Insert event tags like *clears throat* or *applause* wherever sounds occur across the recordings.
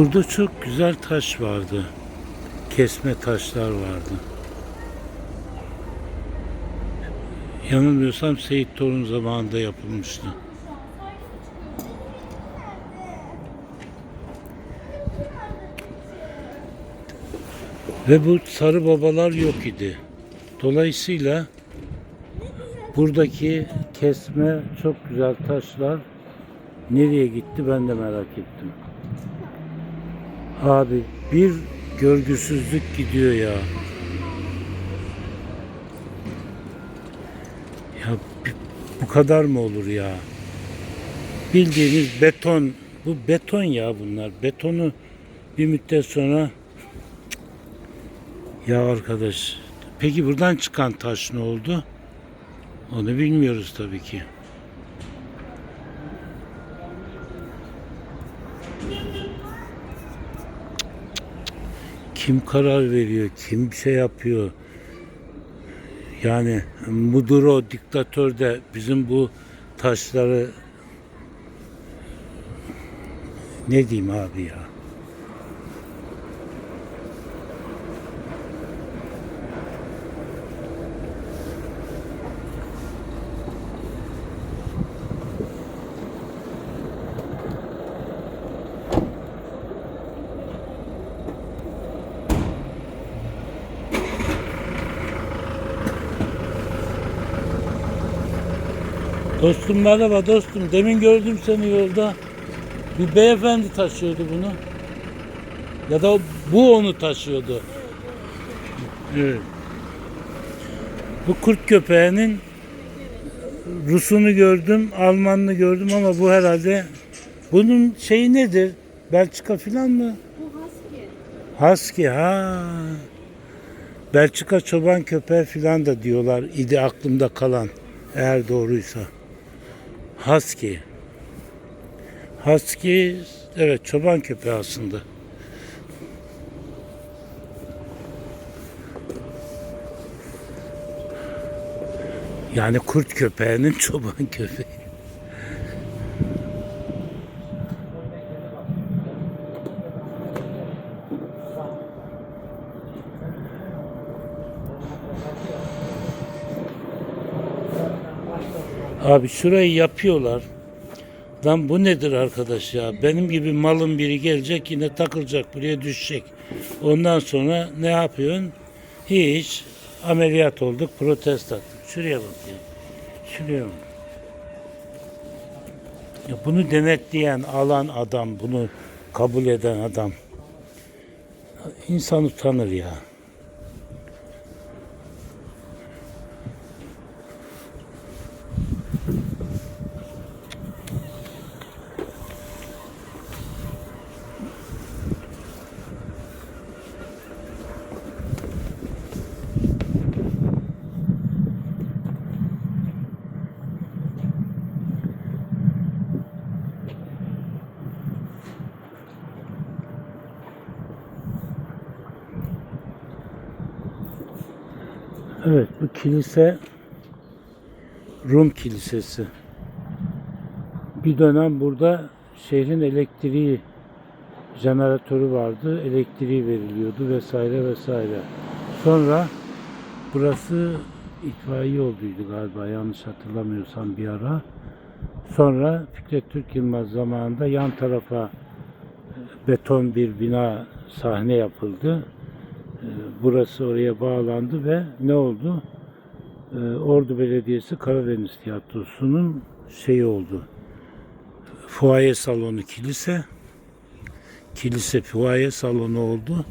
Burada çok güzel taş vardı. Kesme taşlar vardı. Yanılmıyorsam Seyit Torun zamanında yapılmıştı. Ve bu sarı babalar yok idi. Dolayısıyla buradaki kesme çok güzel taşlar nereye gitti ben de merak ettim. Abi bir görgüsüzlük gidiyor ya. Ya bu kadar mı olur ya? Bildiğiniz beton. Bu beton ya bunlar. Betonu bir müddet sonra ya arkadaş. Peki buradan çıkan taş ne oldu? Onu bilmiyoruz tabii ki. Kim karar veriyor? Kim şey yapıyor? Yani Muduro diktatör de bizim bu taşları ne diyeyim abi ya? Dostum merhaba dostum. Demin gördüm seni yolda. Bir beyefendi taşıyordu bunu. Ya da bu onu taşıyordu. Evet. Bu kurt köpeğinin Rusunu gördüm, Almanını gördüm ama bu herhalde bunun şeyi nedir? Belçika filan mı? Bu husky. Husky ha. Belçika çoban köpeği filan da diyorlar idi aklımda kalan eğer doğruysa. Husky. Husky evet çoban köpeği aslında. Yani kurt köpeğinin *laughs* çoban köpeği. Abi şurayı yapıyorlar. Lan bu nedir arkadaş ya? Benim gibi malın biri gelecek yine takılacak buraya düşecek. Ondan sonra ne yapıyorsun? Hiç ameliyat olduk protest attık. Şuraya bak ya. Şuraya bak. Ya bunu denetleyen, alan adam, bunu kabul eden adam. İnsan utanır ya. Evet bu kilise Rum kilisesi. Bir dönem burada şehrin elektriği jeneratörü vardı. Elektriği veriliyordu vesaire vesaire. Sonra burası itfaiye yolduydu galiba yanlış hatırlamıyorsam bir ara. Sonra Fikret Türk Yılmaz zamanında yan tarafa beton bir bina sahne yapıldı. Burası oraya bağlandı ve ne oldu? Ee, Ordu Belediyesi Karadeniz Tiyatrosu'nun şeyi oldu. Fuaye salonu kilise. Kilise fuaye salonu oldu.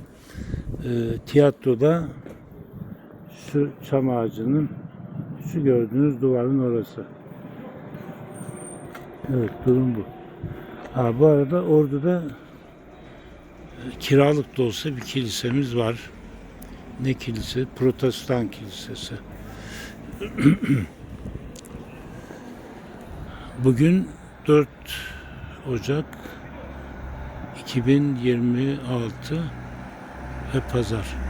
Ee, tiyatroda şu çam ağacının şu gördüğünüz duvarın orası. Evet durum bu. Ha, bu arada Ordu'da e, kiralık da olsa bir kilisemiz var. Ne kilise? Protestan kilisesi. *clears throat* Bugün 4 Ocak 2026 ve Pazar.